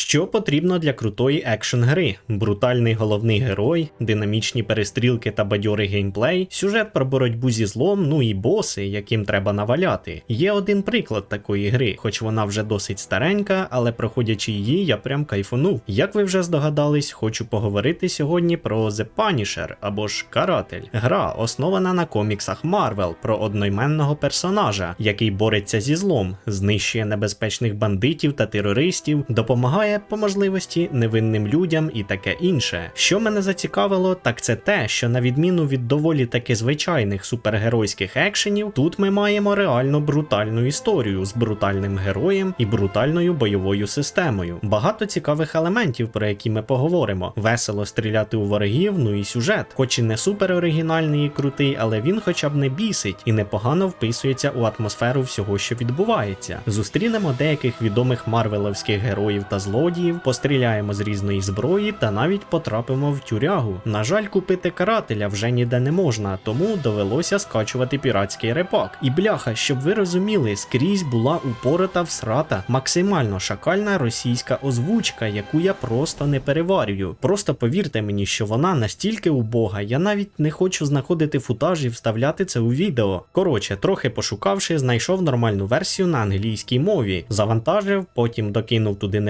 Що потрібно для крутої екшн гри? Брутальний головний герой, динамічні перестрілки та бадьорий геймплей, сюжет про боротьбу зі злом, ну і боси, яким треба наваляти. Є один приклад такої гри, хоч вона вже досить старенька, але проходячи її, я прям кайфанув. Як ви вже здогадались, хочу поговорити сьогодні про The Punisher або ж Каратель. Гра основана на коміксах Marvel про одноіменного персонажа, який бореться зі злом, знищує небезпечних бандитів та терористів, допомагає по можливості невинним людям і таке інше. Що мене зацікавило, так це те, що на відміну від доволі таки звичайних супергеройських екшенів, тут ми маємо реально брутальну історію з брутальним героєм і брутальною бойовою системою. Багато цікавих елементів, про які ми поговоримо. Весело стріляти у ворогів, ну і сюжет, хоч і не супер оригінальний і крутий, але він хоча б не бісить і непогано вписується у атмосферу всього, що відбувається. Зустрінемо деяких відомих марвеловських героїв та злодіїв, постріляємо з різної зброї та навіть потрапимо в тюрягу. На жаль, купити карателя вже ніде не можна, тому довелося скачувати піратський репак. І бляха, щоб ви розуміли, скрізь була упорота всрата, максимально шакальна російська озвучка, яку я просто не переварюю. Просто повірте мені, що вона настільки убога, я навіть не хочу знаходити футаж і вставляти це у відео. Коротше, трохи пошукавши, знайшов нормальну версію на англійській мові, завантажив, потім докинув туди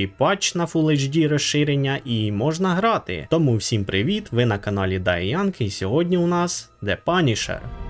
невеличкий патч на Full HD розширення і можна грати. Тому всім привіт! Ви на каналі Дайянк і сьогодні у нас The Punisher.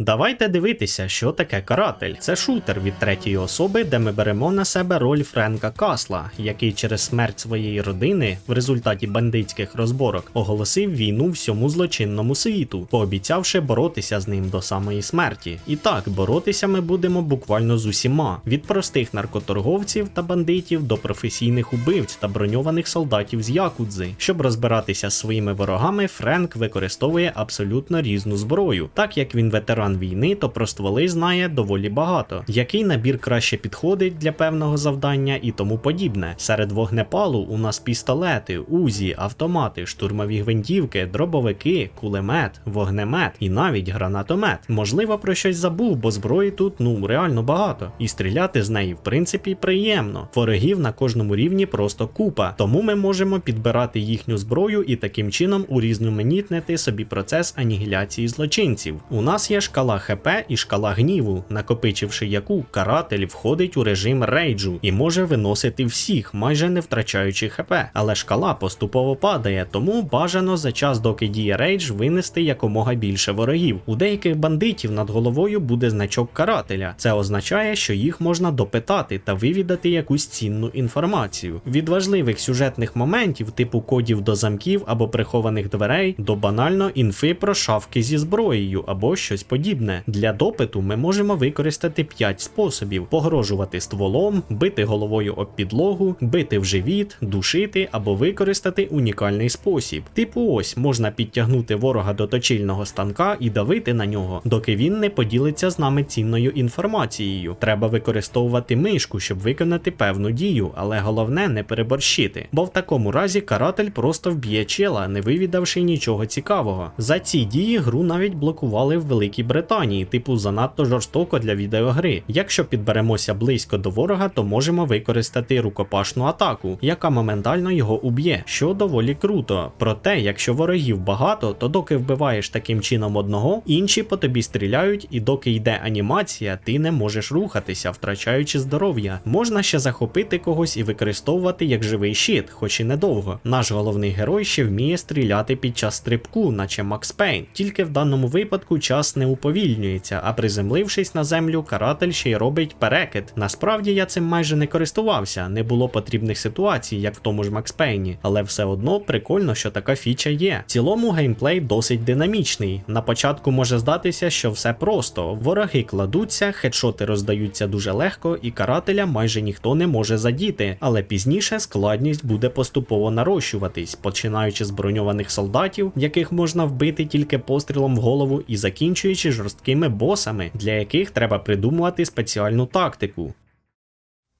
Давайте дивитися, що таке каратель. Це шутер від третьої особи, де ми беремо на себе роль Френка Касла, який через смерть своєї родини в результаті бандитських розборок оголосив війну всьому злочинному світу, пообіцявши боротися з ним до самої смерті. І так, боротися ми будемо буквально з усіма: від простих наркоторговців та бандитів до професійних убивць та броньованих солдатів з Якудзи. Щоб розбиратися з своїми ворогами, Френк використовує абсолютно різну зброю, так як він ветеран війни, то про стволи знає доволі багато. Який набір краще підходить для певного завдання і тому подібне. Серед вогнепалу у нас пістолети, узі, автомати, штурмові гвинтівки, дробовики, кулемет, вогнемет і навіть гранатомет. Можливо, про щось забув, бо зброї тут ну реально багато. І стріляти з неї в принципі приємно. Ворогів на кожному рівні просто купа, тому ми можемо підбирати їхню зброю і таким чином урізноманітнити собі процес анігіляції злочинців. У нас є шкала ХП і шкала гніву, накопичивши яку каратель входить у режим рейджу і може виносити всіх, майже не втрачаючи ХП. Але шкала поступово падає, тому бажано за час, доки діє рейдж, винести якомога більше ворогів. У деяких бандитів над головою буде значок карателя. Це означає, що їх можна допитати та вивідати якусь цінну інформацію. Від важливих сюжетних моментів, типу кодів до замків або прихованих дверей, до банально інфи про шавки зі зброєю або щось подібне. Для допиту ми можемо використати 5 способів: погрожувати стволом, бити головою об підлогу, бити в живіт, душити або використати унікальний спосіб. Типу, ось можна підтягнути ворога до точильного станка і давити на нього, доки він не поділиться з нами цінною інформацією. Треба використовувати мишку, щоб виконати певну дію, але головне не переборщити, бо в такому разі каратель просто вб'є чела, не вивідавши нічого цікавого. За ці дії гру навіть блокували в Великій Британії, типу занадто жорстоко для відеогри. Якщо підберемося близько до ворога, то можемо використати рукопашну атаку, яка моментально його уб'є, що доволі круто. Проте, якщо ворогів багато, то доки вбиваєш таким чином одного, інші по тобі стріляють, і доки йде анімація, ти не можеш рухатися, втрачаючи здоров'я. Можна ще захопити когось і використовувати як живий щит, хоч і недовго. Наш головний герой ще вміє стріляти під час стрибку, наче Макс Пейн. Тільки в даному випадку час не уповільнюється, а приземлившись на землю, каратель ще й робить перекид. Насправді я цим майже не користувався, не було потрібних ситуацій, як в тому ж Макс Пейні, але все одно прикольно, що така фіча є. В цілому геймплей досить динамічний. На початку може здатися, що все просто. Вороги кладуться, хедшоти роздаються дуже легко, і карателя майже ніхто не може задіти, але пізніше складність буде поступово нарощуватись, починаючи з броньованих солдатів, яких можна вбити тільки пострілом в голову, і закінчуючи жорсткими босами, для яких треба придумувати спеціальну тактику.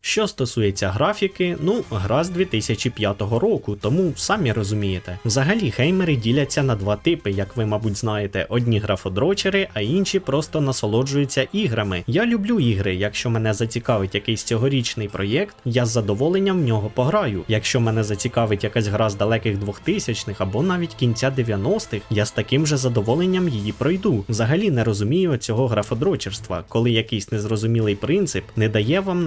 Що стосується графіки, ну, гра з 2005 року, тому самі розумієте. Взагалі геймери діляться на два типи, як ви, мабуть, знаєте: одні графодрочери, а інші просто насолоджуються іграми. Я люблю ігри. Якщо мене зацікавить якийсь цьогорічний проєкт, я з задоволенням в нього пограю. Якщо мене зацікавить якась гра з далеких 2000-х або навіть кінця 90-х, я з таким же задоволенням її пройду. Взагалі не розумію цього графодрочерства, коли якийсь незрозумілий принцип не дає вам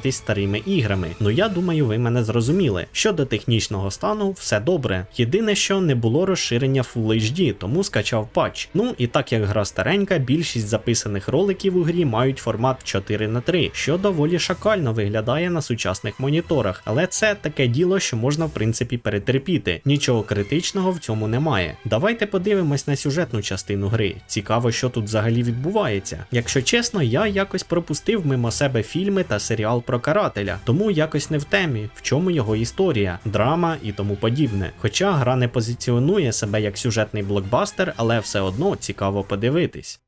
насолоджуватись старими іграми. Ну я думаю, ви мене зрозуміли. Щодо технічного стану, все добре. Єдине, що не було розширення Full HD, тому скачав патч. Ну і так як гра старенька, більшість записаних роликів у грі мають формат 4 на 3 що доволі шакально виглядає на сучасних моніторах, але це таке діло, що можна в принципі перетерпіти. Нічого критичного в цьому немає. Давайте подивимось на сюжетну частину гри. Цікаво, що тут взагалі відбувається. Якщо чесно, я якось пропустив мимо себе фільми та серіал про карателя, тому якось не в темі, в чому його історія, драма і тому подібне. Хоча гра не позиціонує себе як сюжетний блокбастер, але все одно цікаво подивитись.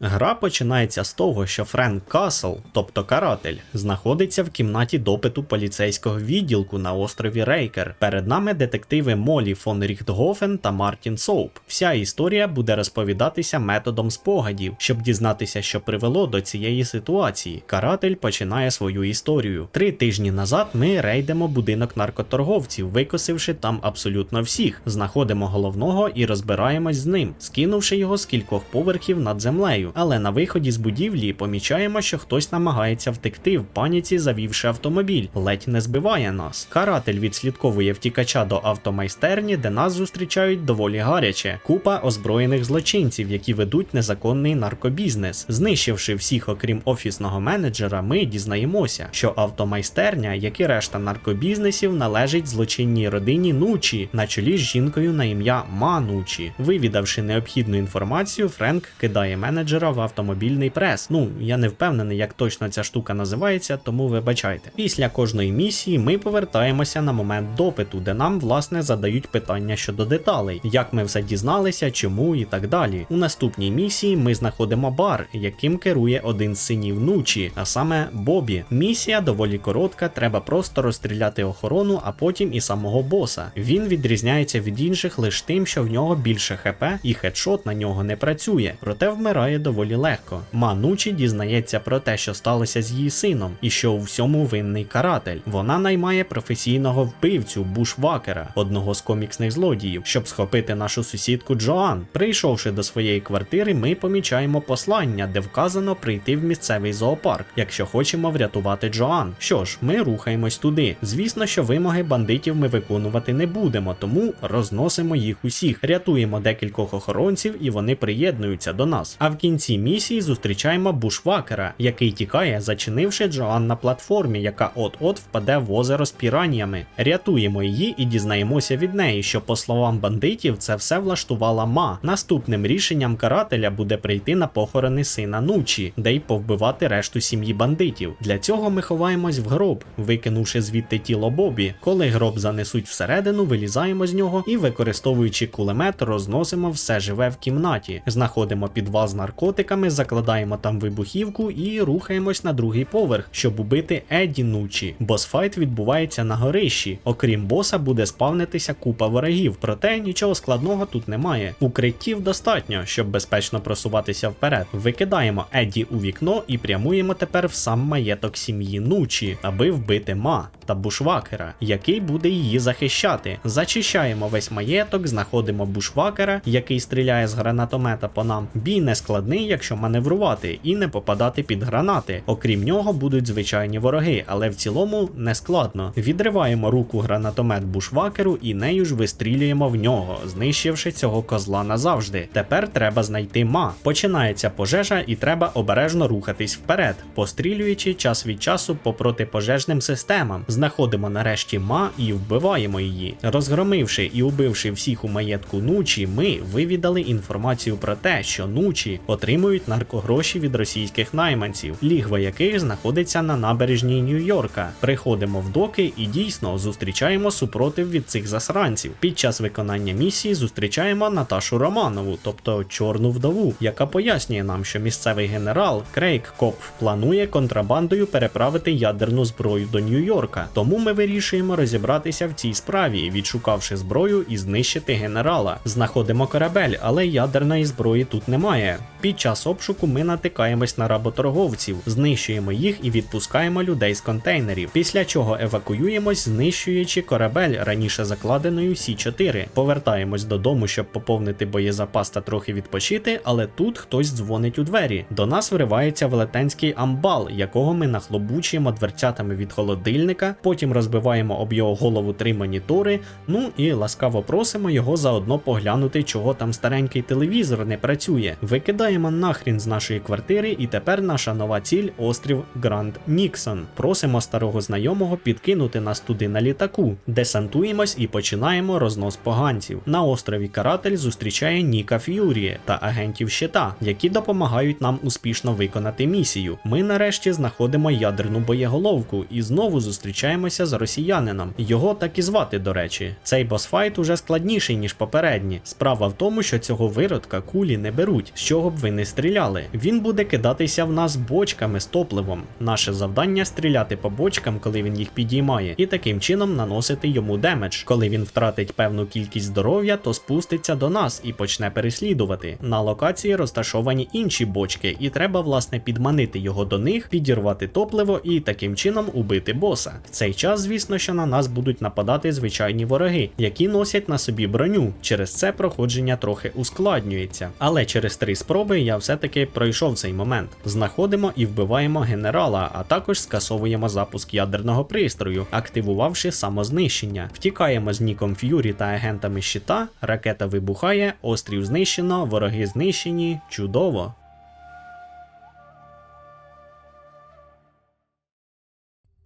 Гра починається з того, що Френк Касл, тобто каратель, знаходиться в кімнаті допиту поліцейського відділку на острові Рейкер. Перед нами детективи Молі фон Ріхтгофен та Мартін Соуп. Вся історія буде розповідатися методом спогадів, щоб дізнатися, що привело до цієї ситуації. Каратель починає свою історію. Три тижні назад ми рейдемо будинок наркоторговців, викосивши там абсолютно всіх. Знаходимо головного і розбираємось з ним, скинувши його з кількох поверхів над землею але на виході з будівлі помічаємо, що хтось намагається втекти в паніці, завівши автомобіль, ледь не збиває нас. Каратель відслідковує втікача до автомайстерні, де нас зустрічають доволі гаряче. Купа озброєних злочинців, які ведуть незаконний наркобізнес. Знищивши всіх, окрім офісного менеджера, ми дізнаємося, що автомайстерня, як і решта наркобізнесів, належить злочинній родині Нучі, на чолі з жінкою на ім'я Ма Нучі. Вивідавши необхідну інформацію, Френк кидає менеджера в автомобільний прес. Ну, я не впевнений, як точно ця штука називається, тому вибачайте. Після кожної місії ми повертаємося на момент допиту, де нам власне задають питання щодо деталей, як ми все дізналися, чому і так далі. У наступній місії ми знаходимо бар, яким керує один з синів Нучі, а саме Бобі. Місія доволі коротка, треба просто розстріляти охорону, а потім і самого боса. Він відрізняється від інших лише тим, що в нього більше хп і хедшот на нього не працює, проте вмирає доволі легко. Манучі дізнається про те, що сталося з її сином, і що у всьому винний каратель. Вона наймає професійного вбивцю Бушвакера, одного з коміксних злодіїв, щоб схопити нашу сусідку Джоан. Прийшовши до своєї квартири, ми помічаємо послання, де вказано прийти в місцевий зоопарк, якщо хочемо врятувати Джоан. Що ж, ми рухаємось туди. Звісно, що вимоги бандитів ми виконувати не будемо, тому розносимо їх усіх, рятуємо декількох охоронців, і вони приєднуються до нас. А в кінці місії зустрічаємо бушвакера, який тікає, зачинивши Джоан на платформі, яка от-от впаде в озеро з піраннями. Рятуємо її і дізнаємося від неї, що, по словам бандитів, це все влаштувала ма. Наступним рішенням карателя буде прийти на похорони сина Нучі, де й повбивати решту сім'ї бандитів. Для цього ми ховаємось в гроб, викинувши звідти тіло Бобі. Коли гроб занесуть всередину, вилізаємо з нього і, використовуючи кулемет, розносимо все живе в кімнаті. Знаходимо підвал з наркотиками, закладаємо там вибухівку і рухаємось на другий поверх, щоб убити Еді Нучі. Босфайт відбувається на горищі. Окрім боса, буде спавнитися купа ворогів, проте нічого складного тут немає. Укриттів достатньо, щоб безпечно просуватися вперед. Викидаємо Еді у вікно і прямуємо тепер в сам маєток сім'ї Нучі, аби вбити Ма та бушвакера, який буде її захищати. Зачищаємо весь маєток, знаходимо бушвакера, який стріляє з гранатомета по нам. Бій не складний, якщо маневрувати і не попадати під гранати. Окрім нього, будуть звичайні вороги, але в цілому не складно. Відриваємо руку гранатомет бушвакеру і нею ж вистрілюємо в нього, знищивши цього козла назавжди. Тепер треба знайти ма. Починається пожежа, і треба обережно рухатись вперед, пострілюючи час від часу по протипожежним системам. Знаходимо нарешті ма і вбиваємо її. Розгромивши і убивши всіх у маєтку Нучі, ми вивідали інформацію про те, що Нучі отримав отримують наркогроші від російських найманців, лігва яких знаходиться на набережній Нью-Йорка. Приходимо в доки і дійсно зустрічаємо супротив від цих засранців. Під час виконання місії зустрічаємо Наташу Романову, тобто чорну вдову, яка пояснює нам, що місцевий генерал Крейг Коп планує контрабандою переправити ядерну зброю до Нью-Йорка. Тому ми вирішуємо розібратися в цій справі, відшукавши зброю і знищити генерала. Знаходимо корабель, але ядерної зброї тут немає. Під час обшуку ми натикаємось на работорговців, знищуємо їх і відпускаємо людей з контейнерів. Після чого евакуюємось, знищуючи корабель раніше закладеною Сі 4 Повертаємось додому, щоб поповнити боєзапас та трохи відпочити, але тут хтось дзвонить у двері. До нас вривається велетенський амбал, якого ми нахлобучуємо дверцятами від холодильника, потім розбиваємо об його голову три монітори. Ну і ласкаво просимо його заодно поглянути, чого там старенький телевізор не працює. Викидаємо нахрін з нашої квартири, і тепер наша нова ціль острів Гранд Ніксон. Просимо старого знайомого підкинути нас туди на літаку, десантуємось і починаємо рознос поганців. На острові Каратель зустрічає Ніка Ф'юрі та агентів щита, які допомагають нам успішно виконати місію. Ми нарешті знаходимо ядерну боєголовку і знову зустрічаємося з росіянином. Його так і звати, до речі. Цей босфайт уже складніший, ніж попередні. Справа в тому, що цього виродка кулі не беруть, з чого б ви не стріляли. Він буде кидатися в нас бочками з топливом. Наше завдання стріляти по бочкам, коли він їх підіймає, і таким чином наносити йому демедж. Коли він втратить певну кількість здоров'я, то спуститься до нас і почне переслідувати. На локації розташовані інші бочки, і треба власне підманити його до них, підірвати топливо і таким чином убити боса. В цей час, звісно, що на нас будуть нападати звичайні вороги, які носять на собі броню. Через це проходження трохи ускладнюється. Але через три спроби я все-таки пройшов цей момент. Знаходимо і вбиваємо генерала, а також скасовуємо запуск ядерного пристрою, активувавши самознищення. Втікаємо з Ніком Ф'юрі та агентами щита, ракета вибухає, острів знищено, вороги знищені. Чудово.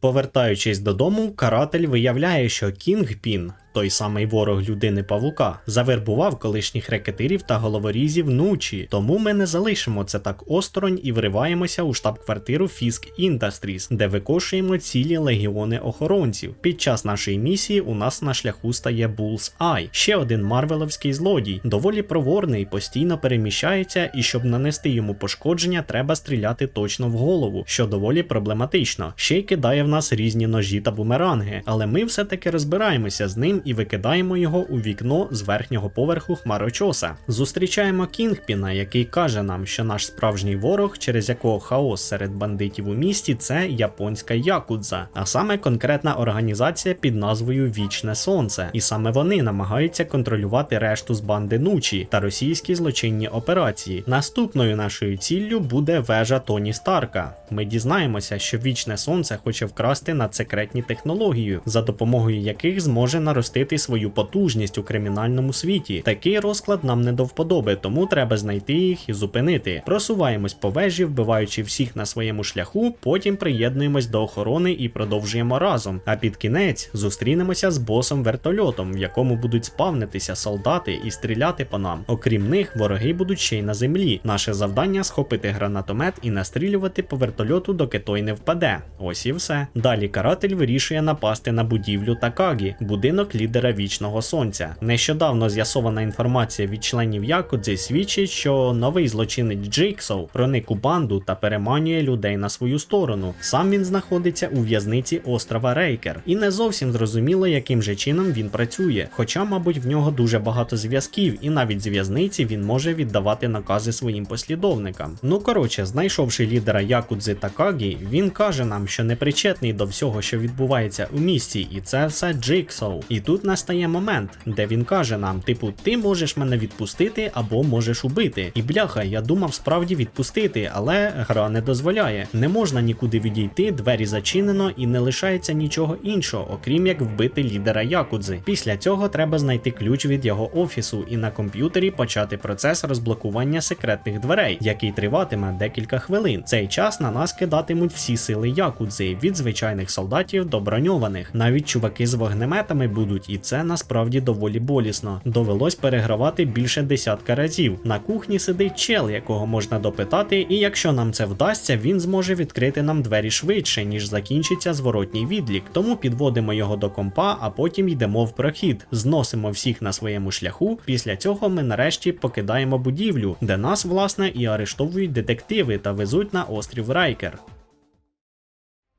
Повертаючись додому, каратель виявляє, що Кінгпін, той самий ворог людини павука, завербував колишніх рекетирів та головорізів нучі. Тому ми не залишимо це так осторонь і вриваємося у штаб-квартиру Fisk Industries, де викошуємо цілі легіони охоронців. Під час нашої місії у нас на шляху стає Bulls Eye, ще один марвеловський злодій, доволі проворний, постійно переміщається, і щоб нанести йому пошкодження, треба стріляти точно в голову, що доволі проблематично. Ще й кидає нас різні ножі та бумеранги, але ми все-таки розбираємося з ним і викидаємо його у вікно з верхнього поверху хмарочоса. Зустрічаємо Кінгпіна, який каже нам, що наш справжній ворог, через якого хаос серед бандитів у місті, це японська якудза, а саме конкретна організація під назвою Вічне Сонце. І саме вони намагаються контролювати решту з банди Нучі та російські злочинні операції. Наступною нашою ціллю буде вежа Тоні Старка. Ми дізнаємося, що вічне сонце хоче вкрасти надсекретні технології, за допомогою яких зможе наростити свою потужність у кримінальному світі. Такий розклад нам не до вподоби, тому треба знайти їх і зупинити. Просуваємось по вежі, вбиваючи всіх на своєму шляху, потім приєднуємось до охорони і продовжуємо разом. А під кінець зустрінемося з босом вертольотом, в якому будуть спавнитися солдати і стріляти по нам. Окрім них, вороги будуть ще й на землі. Наше завдання схопити гранатомет і настрілювати по вертольоту, доки той не впаде. Ось і все. Далі каратель вирішує напасти на будівлю Такагі, будинок лідера вічного сонця. Нещодавно з'ясована інформація від членів Якудзи свідчить, що новий злочинець Джейксоу проник у банду та переманює людей на свою сторону. Сам він знаходиться у в'язниці острова Рейкер, і не зовсім зрозуміло, яким же чином він працює. Хоча, мабуть, в нього дуже багато зв'язків, і навіть з в'язниці він може віддавати накази своїм послідовникам. Ну коротше, знайшовши лідера Якудзи Такагі, він каже нам, що не причетний до всього, що відбувається у місті, і це все Джейксоу. І тут настає момент, де він каже нам: типу, ти можеш мене відпустити або можеш убити. І бляха, я думав справді відпустити, але гра не дозволяє. Не можна нікуди відійти, двері зачинено і не лишається нічого іншого, окрім як вбити лідера Якудзи. Після цього треба знайти ключ від його офісу і на комп'ютері почати процес розблокування секретних дверей, який триватиме декілька хвилин. Цей час на нас кидатимуть всі сили Якудзи від звичайних солдатів до броньованих. Навіть чуваки з вогнеметами будуть, і це насправді доволі болісно. Довелось перегравати більше десятка разів. На кухні сидить чел, якого можна допитати, і якщо нам це вдасться, він зможе відкрити нам двері швидше, ніж закінчиться зворотній відлік. Тому підводимо його до компа, а потім йдемо в прохід, зносимо всіх на своєму шляху. Після цього ми нарешті покидаємо будівлю, де нас власне і арештовують детективи та везуть на острів Райкер.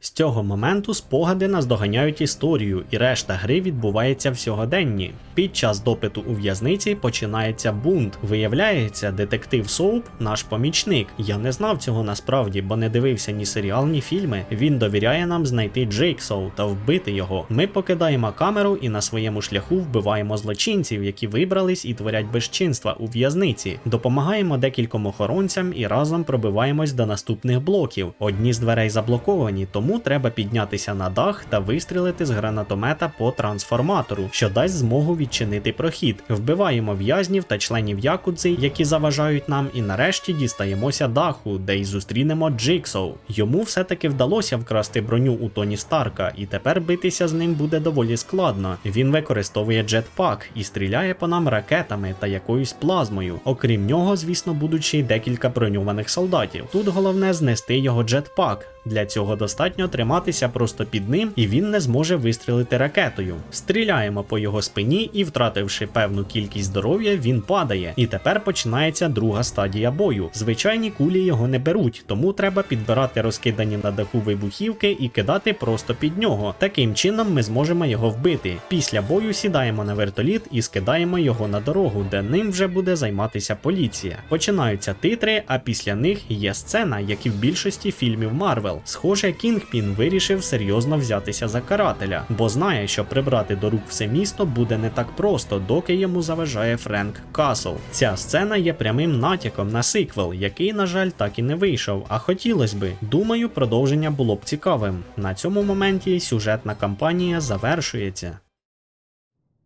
З цього моменту спогади наздоганяють історію, і решта гри відбувається в сьогоденні. Під час допиту у в'язниці починається бунт. Виявляється, детектив Соуп наш помічник. Я не знав цього насправді, бо не дивився ні серіал, ні фільми. Він довіряє нам знайти Джейксоу та вбити його. Ми покидаємо камеру і на своєму шляху вбиваємо злочинців, які вибрались і творять безчинства у в'язниці. Допомагаємо декільком охоронцям і разом пробиваємось до наступних блоків. Одні з дверей заблоковані, тому треба піднятися на дах та вистрілити з гранатомета по трансформатору, що дасть змогу відчинити прохід. Вбиваємо в'язнів та членів якудзи, які заважають нам, і нарешті дістаємося даху, де й зустрінемо Джиксоу. Йому все-таки вдалося вкрасти броню у Тоні Старка, і тепер битися з ним буде доволі складно. Він використовує джетпак і стріляє по нам ракетами та якоюсь плазмою. Окрім нього, звісно, будуть ще й декілька броньованих солдатів. Тут головне знести його джетпак. Для цього достатньо триматися просто під ним, і він не зможе вистрілити ракетою. Стріляємо по його спині, і, втративши певну кількість здоров'я, він падає. І тепер починається друга стадія бою. Звичайні кулі його не беруть, тому треба підбирати розкидані на даху вибухівки і кидати просто під нього. Таким чином ми зможемо його вбити. Після бою сідаємо на вертоліт і скидаємо його на дорогу, де ним вже буде займатися поліція. Починаються титри, а після них є сцена, як і в більшості фільмів Марвел. Схоже, Кінгпін вирішив серйозно взятися за карателя, бо знає, що прибрати до рук все місто буде не так просто, доки йому заважає Френк Касл. Ця сцена є прямим натяком на сиквел, який, на жаль, так і не вийшов. А хотілося би. Думаю, продовження було б цікавим. На цьому моменті сюжетна кампанія завершується.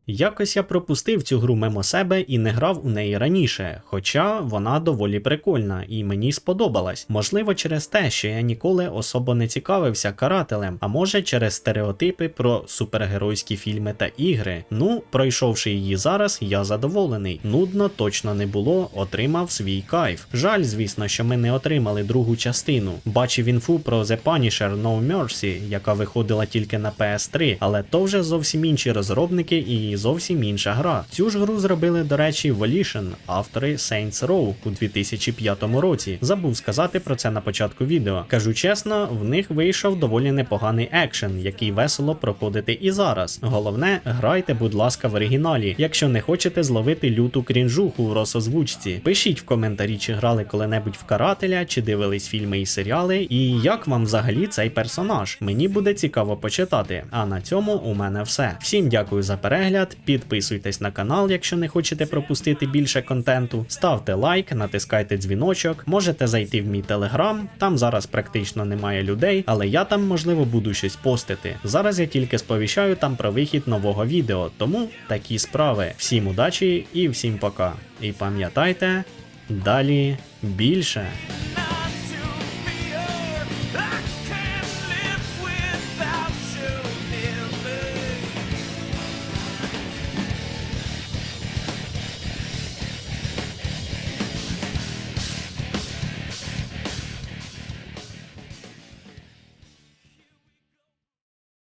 Якось я пропустив цю гру мимо себе і не грав у неї раніше, хоча вона доволі прикольна і мені сподобалась. Можливо, через те, що я ніколи особо не цікавився карателем, а може через стереотипи про супергеройські фільми та ігри. Ну, пройшовши її зараз, я задоволений. Нудно точно не було, отримав свій кайф. Жаль, звісно, що ми не отримали другу частину. Бачив інфу про The Punisher No Mercy, яка виходила тільки на PS3, але то вже зовсім інші розробники і зовсім інша гра. Цю ж гру зробили, до речі, Volition, автори Saints Row у 2005 році. Забув сказати про це на початку відео. Кажу чесно, в них вийшов доволі непоганий екшен, який весело проходити і зараз. Головне, грайте, будь ласка, в оригіналі, якщо не хочете зловити люту крінжуху в розозвучці. Пишіть в коментарі, чи грали коли-небудь в карателя, чи дивились фільми і серіали, і як вам взагалі цей персонаж. Мені буде цікаво почитати. А на цьому у мене все. Всім дякую за перегляд. Підписуйтесь на канал, якщо не хочете пропустити більше контенту. Ставте лайк, натискайте дзвіночок. Можете зайти в мій телеграм. Там зараз практично немає людей, але я там можливо буду щось постити. Зараз я тільки сповіщаю там про вихід нового відео. Тому такі справи. Всім удачі і всім пока. І пам'ятайте, далі більше.